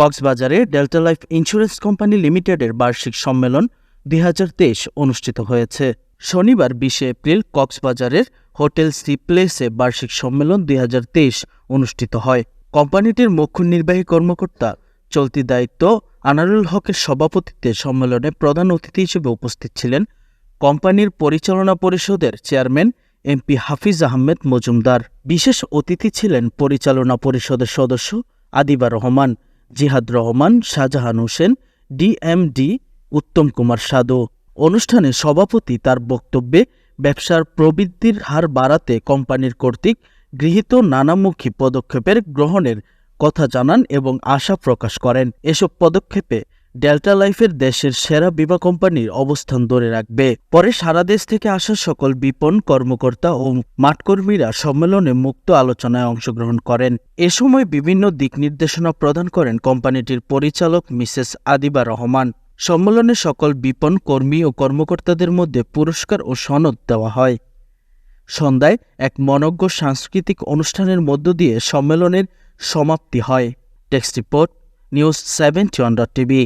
কক্সবাজারে delta life insurance company লিমিটেডের বার্ষিক সম্মেলন দুই হাজার তেইশ অনুষ্ঠিত হয়েছে। শনিবার বিশে এপ্রিল কক্সবাজারের হোটেল সি প্লেসে বার্ষিক সম্মেলন দুই হাজার তেইশ অনুষ্ঠিত হয়। কোম্পানিটির মুখ্য নির্বাহী কর্মকর্তা চলতি দায়িত্ব আনারুল হকের সভাপতিত্বে সম্মেলনে প্রধান অতিথি হিসেবে উপস্থিত ছিলেন কোম্পানির পরিচালনা পরিষদের চেয়ারম্যান এমপি হাফিজ আহমেদ মজুমদার। বিশেষ অতিথি ছিলেন পরিচালনা পরিষদের সদস্য আদিবা রহমান। জিহাদ রহমান, শাহজাহান হোসেন ডিএমডি উত্তম কুমার সাদু অনুষ্ঠানে সভাপতি তার বক্তব্যে, ব্যবসার প্রবৃদ্ধির হার বাড়াতে কোম্পানির কর্তৃক গৃহীত নানামুখী পদক্ষেপের গ্রহণের কথা জানান এবং আশা প্রকাশ করেন। এসব পদক্ষেপে ডেল্টা লাইফের দেশের সেরা বিমা কোম্পানির অবস্থান ধরে রাখবে। পরে সারা দেশ থেকে আসা সকল বিপণ কর্মকর্তা ও মাঠকর্মীরা সম্মেলনে মুক্ত আলোচনায় অংশগ্রহণ করেন। এ সময় বিভিন্ন দিক নির্দেশনা প্রদান করেন কোম্পানিটির পরিচালক মিসেস আদিবা রহমান। সম্মেলনে সকল বিপণ কর্মী ও কর্মকর্তাদের মধ্যে পুরস্কার ও সনদ দেওয়া হয়। সন্ধ্যায় এক মনজ্ঞ সাংস্কৃতিক অনুষ্ঠানের মধ্য দিয়ে সম্মেলনের সমাপ্তি হয়। Text report, news seventy one dot TV.